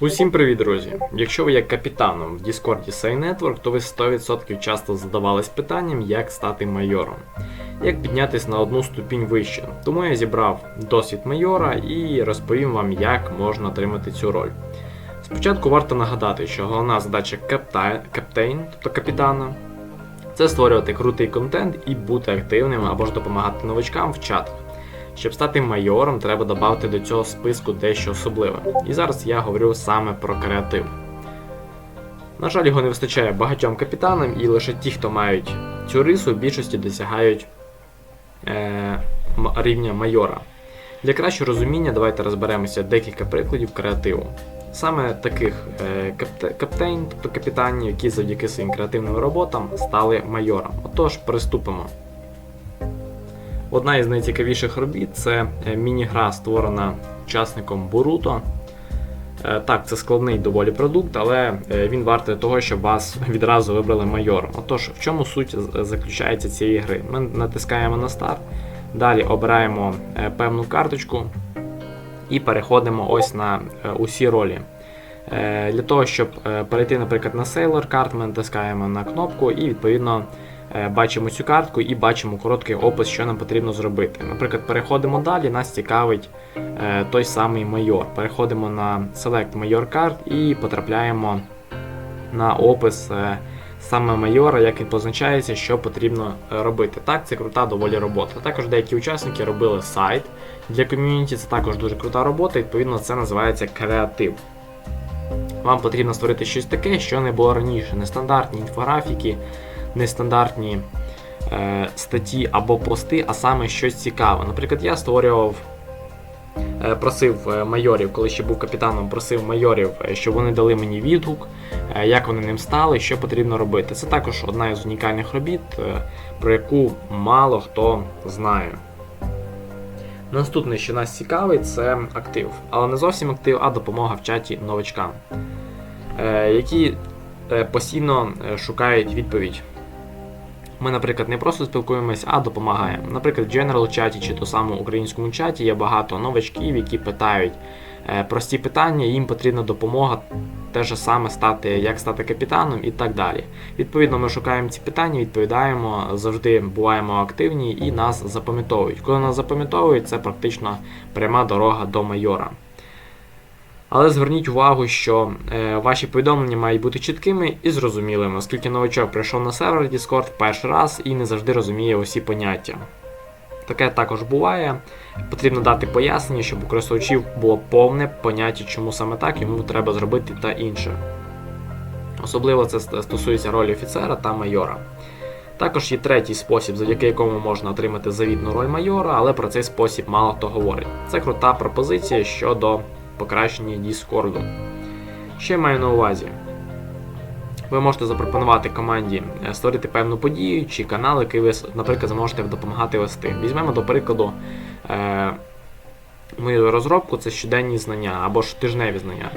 Усім привіт, друзі! Якщо ви є капітаном в Discord Say Network, то ви 100% часто задавались питанням, як стати майором, як піднятися на одну ступінь вище. Тому я зібрав досвід майора і розповім вам, як можна отримати цю роль. Спочатку варто нагадати, що головна задача капта... каптейн, тобто капітана, це створювати крутий контент і бути активним або ж допомагати новачкам в чатах. Щоб стати майором, треба додати до цього списку дещо особливе. І зараз я говорю саме про креатив. На жаль, його не вистачає багатьом капітанам, і лише ті, хто мають цю рису, в більшості досягають е, рівня майора. Для кращого розуміння давайте розберемося декілька прикладів креативу. Саме таких е, каптейн, тобто капітанів, які завдяки своїм креативним роботам стали майором. Отож, приступимо. Одна із найцікавіших робіт це е, міні-гра, створена учасником Boruto. Е, Так, це складний доволі продукт, але е, він вартий того, щоб вас відразу вибрали майором. Отож, в чому суть заключається цієї гри? Ми натискаємо на старт, далі обираємо певну карточку і переходимо ось на усі ролі. Для того, щоб перейти, наприклад, на Sailor карт, ми натискаємо на кнопку і відповідно бачимо цю картку і бачимо короткий опис, що нам потрібно зробити. Наприклад, переходимо далі, нас цікавить е, той самий майор. Переходимо на Select Major Card і потрапляємо на опис е, саме майора, як він позначається, що потрібно е, робити. Так, це крута доволі робота. Також деякі учасники робили сайт для ком'юніті, це також дуже крута робота, відповідно, це називається креатив. Вам потрібно створити щось таке, що не було раніше. Нестандартні інфографіки, нестандартні е, статті або пости, а саме щось цікаве. Наприклад, я створював, е, просив е, майорів, коли ще був капітаном, просив майорів, е, щоб вони дали мені відгук, як вони ним стали, що потрібно робити. Це також одна із унікальних робіт, про яку мало хто знає. Наступне, що нас цікавить, це актив. Але не зовсім актив, а допомога в чаті новачкам, які постійно шукають відповідь. Ми, наприклад, не просто спілкуємось, а допомагаємо. Наприклад, в General чаті чи то самому українському чаті є багато новачків, які питають е, прості питання, їм потрібна допомога, те ж саме стати, як стати капітаном і так далі. Відповідно, ми шукаємо ці питання, відповідаємо, завжди буваємо активні і нас запам'ятовують. Коли нас запам'ятовують, це практично пряма дорога до майора. Але зверніть увагу, що е, ваші повідомлення мають бути чіткими і зрозумілими, оскільки новачок прийшов на сервер Discord перший раз і не завжди розуміє усі поняття. Таке також буває. Потрібно дати пояснення, щоб у користувачів було повне поняття, чому саме так йому треба зробити та інше. Особливо це стосується ролі офіцера та майора. Також є третій спосіб, завдяки якому можна отримати завітну роль майора, але про цей спосіб мало хто говорить. Це крута пропозиція щодо покращення. Що я маю на увазі? Ви можете запропонувати команді е, створити певну подію чи канал, який ви, наприклад, зможете допомагати вести. Візьмемо до прикладу е, мою розробку це щоденні знання або ж тижневі знання.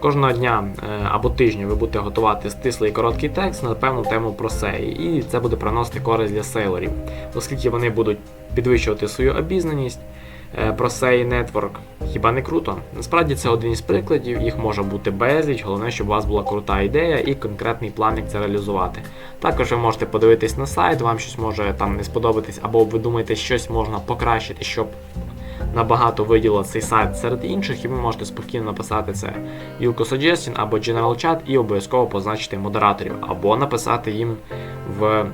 Кожного дня е, або тижня ви будете готувати стислий короткий текст на певну тему про сеї, і це буде приносити користь для сейлорів, оскільки вони будуть підвищувати свою обізнаність про сей нетворк. Хіба не круто? Насправді це один із прикладів, їх може бути безліч, головне, щоб у вас була крута ідея і конкретний план, як це реалізувати. Також ви можете подивитись на сайт, вам щось може там не сподобатись, або ви думаєте, щось можна покращити, щоб набагато виділо цей сайт серед інших, і ви можете спокійно написати це Wilco Suggestion або General Chat і обов'язково позначити модераторів, або написати їм в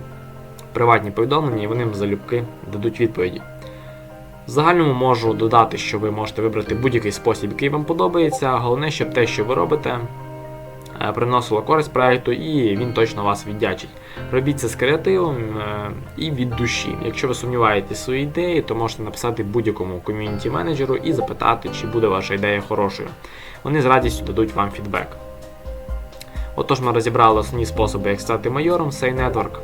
приватні повідомлення, і вони їм залюбки дадуть відповіді. В загальному можу додати, що ви можете вибрати будь-який спосіб, який вам подобається. Головне, щоб те, що ви робите, е, приносило користь проекту, і він точно вас віддячить. Робіть це з креативом е, і від душі. Якщо ви сумніваєтесь своїй ідеї, то можете написати будь-якому ком'юніті менеджеру і запитати, чи буде ваша ідея хорошою. Вони з радістю дадуть вам фідбек. Отож, ми розібрали основні способи, як стати майором Say Network.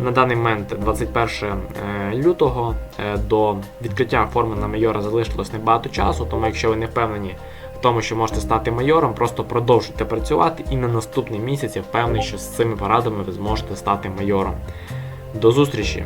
На даний момент 21 е, лютого е, до відкриття форми на майора залишилось небагато часу, тому якщо ви не впевнені в тому, що можете стати майором, просто продовжуйте працювати і на наступний місяць я впевнений, що з цими порадами ви зможете стати майором. До зустрічі!